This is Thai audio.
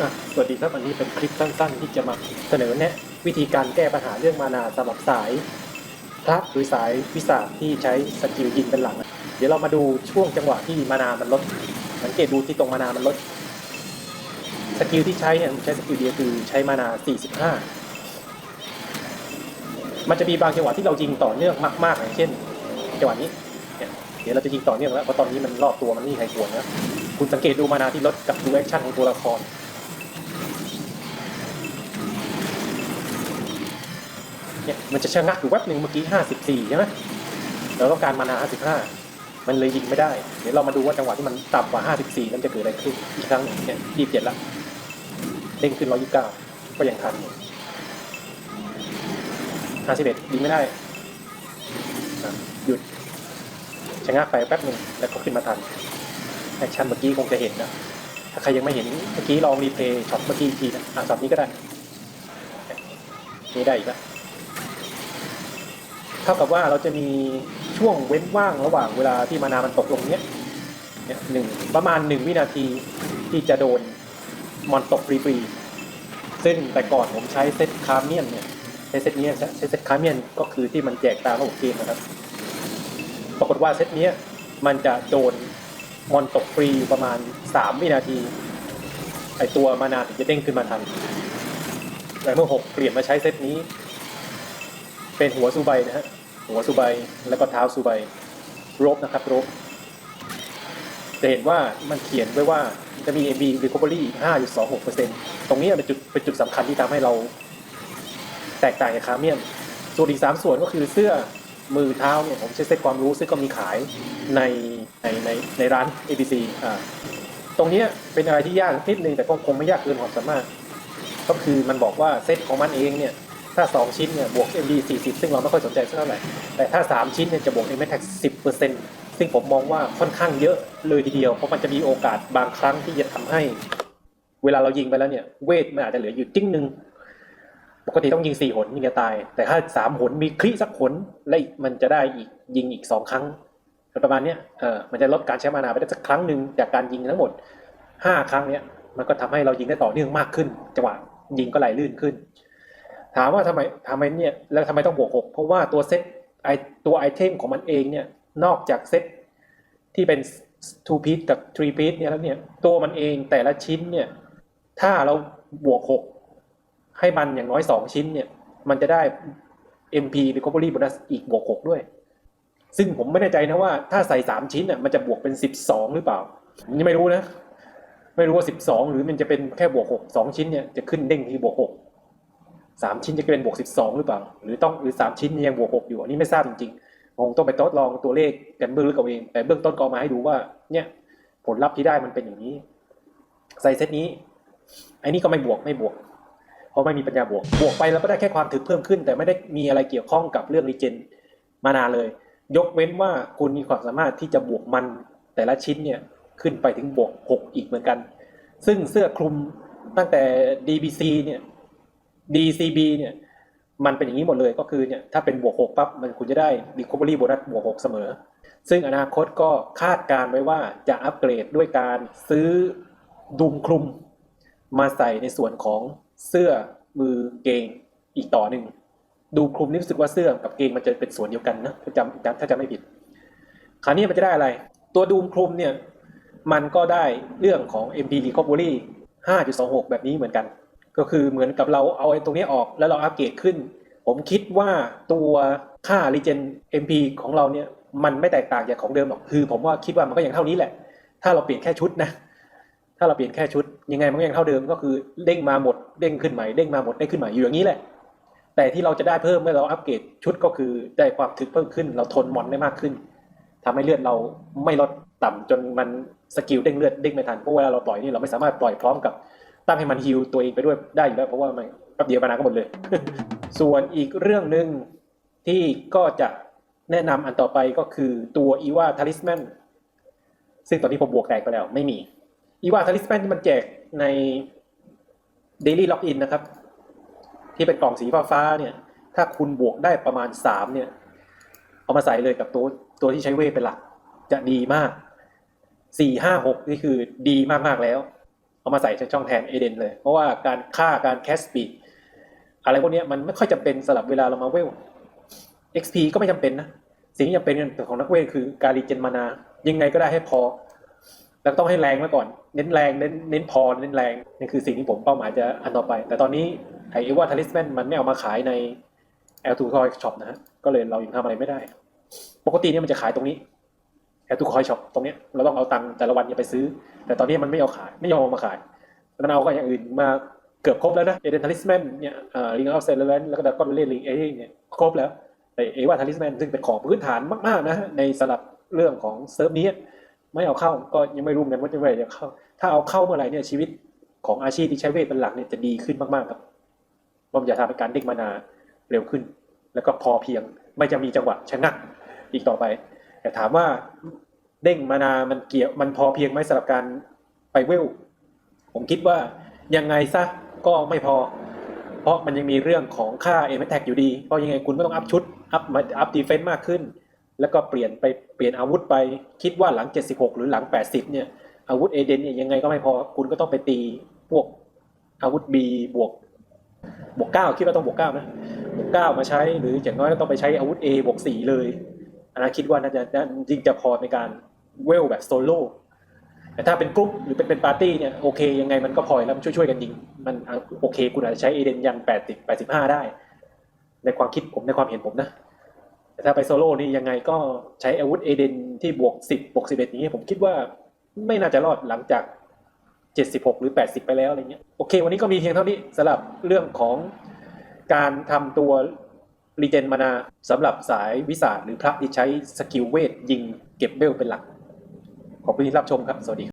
อะสวัสดีครับอันนี้เป็นคลิปสั้นๆ ที่จะมาเสนอแนะวิธีการแก้ปัญหาเรื่องมานาสำหรับสายพระหรือสายวิสาที่ใช้สกิลยิงเป็นหลักเดี๋ยวเรามาดูช่วงจังหวะที่มานามันลด สังเกตดูที่ตรงมานามันลด สกิลที่ใช้เนี่ยผมใช้สกิลเดียวคือใช้มานา 45 มันจะมีบางจังหวะที่เรายิงต่อเนื่องมากๆอย่างเช่น จังหวะนี้เนี่ยเดี๋ยวเราจะยิงต่อเนื่องแล้วเพราะตอนนี้มันรอบตัวมันไม่มีใครควรนะคุณสังเกตดูมานาที่ลดกับดูแอคชั่นของตัวละคร เนี่ยมันจะชะงักอยู่แวบหนึ่งเมื่อกี้54ใช่ไหมเราต้องการมานา55มันเลยยิงไม่ได้ เดี๋ยวเรามาดูว่าจังหวะที่มันต่ำกว่า54นั้นจะเกิดอะไรขึ้นอีกครั้งหนึ่งเนี่ย27ละเด้งขึ้น129ก็ยังทัน51ยิงไม่ได้หยุดชะงักไปแป๊บหนึ่งแล้วก็ขึ้นมาทันแอคชั่นเมื่อกี้คงจะเห็นนะถ้าใครยังไม่เห็นเมื่อกี้ลองรีเพลย์ช็อตเมื่อกี้อีกทีนะอะช็อตนี้ก็ได้นี่ได้อีกแล้ว ท่ากับว่าเราจะมีช่วงเว้นว่างระหว่างเวลาที่มานามันตกลงเนี้ยเนี่ยหนึ่งประมาณหนึ่งวินาทีที่จะโดนมอนตกฟรีๆซึ่งแต่ก่อนผมใช้เซตคาร์เมียนเนี่ยใช้เซตเนี้ยใช้เซตคาร์เมียนก็คือที่มันแจกตามระบบเกมนะครับ ปรากฏว่าเซตเนี้ยมันจะโดนมอนตกฟรีประมาณสามวินาทีไอตัวมานาถึงจะเด้งขึ้นมาทันแต่เมื่อหกเปลี่ยนมาใช้เซตนี้ เป็นหัวซูไบนะฮะ หัวซูไบแล้วก็เท้าซูไบรบนะครับรบจะเห็นว่ามันเขียนไว้ว่าจะมี MB recovery 5.26%ตรงนี้เป็นจุดเป็นจุดสำคัญที่ทำให้เราแตกต่างจากคาเมียน ส่วนอีกสามส่วนก็คือเสื้อมือเท้าเนี่ยผมใช้เซ็ตความรู้ซึ่งก็มีขายในในในในร้าน ABC อ่าตรงนี้เป็นอะไรที่ยากนิดนึงแต่ก็คงไม่ยากเกินความสามารถ ก็คือมันบอกว่าเซตของมันเองเนี่ย ถ้า 2 ชิ้นเนี่ยบวก MD 40 ซึ่งเราไม่ค่อยสนใจสักเท่าไหร่ แต่ถ้า 3 ชิ้นเนี่ยจะบวก m t a x 10 ซึ่งผมมองว่าค่อนข้างเยอะเลยทีเดียว เพราะมันจะมีโอกาสบางครั้งที่จะทำให้ เวลาเรายิงไปแล้วเนี่ย เวทมันอาจจะเหลืออยู่จิ้งหนึ่งปกติต้องยิง4หนยิงจะตาย แต่ถ้า3หนมีคลิสักหนและมันจะได้อีกยิงอีก2ครั้งประมาณเนี้ยเออมันจะลดการใช้มานาไปได้สักครั้งหนึ่งจากการยิงทั้งหมด5ครั้งเนี้ยมันก็ทำให้เรายิงได้ต่อเนื่องมากขึ้นจังหวะยิงก็ไหลลื่นขึ้น ถามว่าทำไมทำไมเนี่ยแล้วทำไมต้องบวกหกเพราะว่าตัวเซตไอตัวไอเทมของมันเองเนี่ยนอกจากเซตที่เป็น two piece กับ three piece เนี่ยแล้วเนี่ยตัวมันเองแต่ละชิ้นเนี่ยถ้าเราบวกหกให้มันอย่างน้อยสองชิ้นเนี่ยมันจะได้ MP recovery bonus อีกบวกหกด้วย ซึ่งผมไม่แน่ใจนะว่าถ้าใส่สามชิ้นน่ะมันจะบวกเป็นสิบสองหรือเปล่าผมยังไม่รู้นะ ไม่รู้ว่าสิบสองหรือมันจะเป็นแค่บวกหกสองชิ้นเนี่ยจะขึ้นเด้งที่บวกหก สามชิ้นจะเป็นบวกสิบสองหรือเปล่า หรือต้องหรือสามชิ้นยังบวกหกอยู่อันนี้ไม่ทราบจริงๆคงต้องไปทดลองตัวเลขกันเบื้องลึกเอาเอง แต่เบื้องต้นก็มาให้ดูว่า เนี่ย ผลลัพธ์ที่ได้มันเป็นอย่างนี้ ใส่เซตนี้ไอ้นี่ก็ไม่บวกไม่บวก เพราะไม่มีปัญญาบวก บวกไปแล้วก็ได้แค่ความถึกเพิ่มขึ้น แต่ไม่ได้มีอะไรเกี่ยวข้องกับเรื่องรีเจนมานานเลย ยกเว้นว่าคุณมีความสามารถที่จะบวกมันแต่ละชิ้นเนี่ยขึ้นไปถึงบวกหกอีกเหมือนกัน ซึ่งเสื้อคลุมตั้งแต่ DBC เนี่ย DCB เนี่ยมันเป็นอย่างนี้หมดเลยก็คือเนี่ยถ้าเป็นบวกหกปั๊บมันคุณจะได้ Recovery Bonus บวกหกเสมอ ซึ่งอนาคตก็คาดการไว้ว่าจะอัปเกรดด้วยการซื้อดุมคลุม มาใส่ในส่วนของเสื้อมือเกงอีกต่อหนึ่งดูคลุมนี่รู้สึกว่าเสื้อกับเกงมันจะเป็นส่วนเดียวกันนะถ้าจำจำถ้าจำไม่ผิด คราวนี้มันจะได้อะไร ตัวดูมคลุมเนี่ยมันก็ได้เรื่องของ MD Recovery 5.26 แบบนี้เหมือนกัน ก็คือเหมือนกับเราเอาไอ้ตรงนี้ออกแล้วเราอัปเกรดขึ้น ผมคิดว่าตัวค่า Regen MP ของเราเนี่ยมันไม่แตกต่างจากของเดิมหรอกคือ ผมว่าคิดว่ามันก็ยังเท่านี้แหละ ถ้าเราเปลี่ยนแค่ชุดนะ ถ้าเราเปลี่ยนแค่ชุด ยังไงมันก็ยังเท่าเดิมก็คือเด้งมาหมดเด้งขึ้นใหม่เด้งมาหมดเด้งขึ้นใหม่อยู่อย่างนี้แหละ แต่ที่เราจะได้เพิ่มเมื่อเราอัปเกรดชุดก็คือได้ความถึกเพิ่มขึ้น เราทนมอนได้มากขึ้นทำให้เลือดเราไม่ลดต่ำจนมันสกิลเด้งเลือดเด้งไม่ทันเพราะเวลาเราปล่อยนี่เราไม่สามารถปล่อยพร้อมกับ ตั้งให้มันฮิวตัวเองไปด้วยได้อยู่แล้วเพราะว่ามันแป๊บเดียวมานาก็หมดเลย ส่วนอีกเรื่องหนึ่งที่ก็จะแนะนำอันต่อไปก็คือตัวอีวาทาริสแมนซึ่งตอนนี้ผมบวกแตกไปแล้วไม่มี อีวาทาริสแมนที่มันแจกใน Daily Login นะครับ ที่เป็นกล่องสีฟ้าๆเนี่ย ถ้าคุณบวกได้ประมาณสามเนี่ย เอามาใส่เลยกับตัวตัวที่ใช้เวทเป็นหลัก จะดีมากสี่ห้าหกนี่คือดีมากๆแล้ว เอามาใส่ช่องแทนเอเดนเลย เพราะว่าการฆ่าการแคสปีดอะไรพวกนี้มันไม่ค่อยจำเป็นสำหรับเวลาเรามาเวล XP ก็ไม่จำเป็นนะ สิ่งที่จำเป็นของนักเวทคือการรีเจนมานา ยังไงก็ได้ให้พอ แล้วต้องให้แรงไว้ก่อน เน้นแรงเน้นเน้นพอเน้นแรงนี่คือสิ่งที่ผมเป้าหมายจะอันต่อไป แต่ตอนนี้ไอเอว่าทาริสแมนมันไม่เอามาขายใน L2 Coin Shop นะฮะก็เลยเรายังทำอะไรไม่ได้ ปกติเนี่ยมันจะขายตรงนี้ L2 Coin Shop ตรงนี้เราต้องเอาตังค์แต่ละวันเนี่ยไปซื้อ แต่ตอนนี้มันไม่เอาขายไม่ยอมมาขายมันเอาก็อย่างอื่นมาเกือบครบแล้วนะเอเดนทาริสแมนเนี่ยลิงออฟเซเลนแล้วก็ดักกอนเล่ลิงเอเนี่ยครบแล้วแต่เอวาทาริสแมนซึ่งเป็นของพื้นฐานมากๆนะในสลับเรื่องของเซิร์ฟนี้ไม่เอาเข้าก็ยังไม่รู้เหมือนกันว่าจะเมื่อไหร่จะเข้า ถ้าเอาเข้าเมื่อไหร่เนี่ยชีวิตของอาชีพที่ใช้เวทเป็นหลักเนี่ยจะดีขึ้นมากๆครับเพราะมันจะทำให้การเด้งมานาเร็วขึ้น แล้วก็พอเพียงไม่จะมีจังหวะชะงักอีกต่อไป แต่ถามว่าเด้งมานามันเกี่ยวมันพอเพียงไหมสำหรับการไปเวล ผมคิดว่ายังไงซะก็ไม่พอ เพราะมันยังมีเรื่องของค่าเอ t มทแท็กอยู่ดี เพราะยังไงคุณก็ต้องอัพชุด อัพมาอัพดีเฟนต์มากขึ้น แล้วก็เปลี่ยนไปเปลี่ยนอาวุธไป คิดว่าหลัง 76 หรือหลัง 80 เนี่ย อาวุธเอเดนเนี่ยยังไงก็ไม่พอ คุณก็ต้องไปตีพวกอาวุธ B บวกบวก 9 คิดว่าต้องบวก 9 นะ บวก 9 มาใช้ หรืออย่างน้อยก็ต้องไปใช้อาวุธ A บวก 4 เลย อันนั้นคิดว่าน่าจะน่าจริงจะพอในการเวลแบบโซโล่แต่ถ้าเป็นกรุ๊ปหรือเป็นเป็นปาร์ตี้เนี่ยโอเค ยังไงมันก็พอแล้วมันช่วยๆกันยิง มันโอเค คุณอาจจะใช้เอเดนยันแปดสิบแปดสิบห้าได้ ในความคิดผมในความเห็นผมนะ แต่ถ้าไปโซโล่นี่ยังไงก็ใช้อาวุธเอเดนที่บวกสิบบวกสิบเอ็ดนี้ผมคิดว่าไม่น่าจะรอดหลังจากเจ็ดสิบหกหรือแปดสิบไปแล้วอะไรเงี้ยโอเค วันนี้ก็มีเพียงเท่านี้สำหรับเรื่องของการทำตัว รีเจนมานาสำหรับสายวิสาหรือพระที่ใช้สกิลเวทยิงเก็บเบลเป็นหลัก ขอบคุณที่รับชมครับ สวัสดีครับ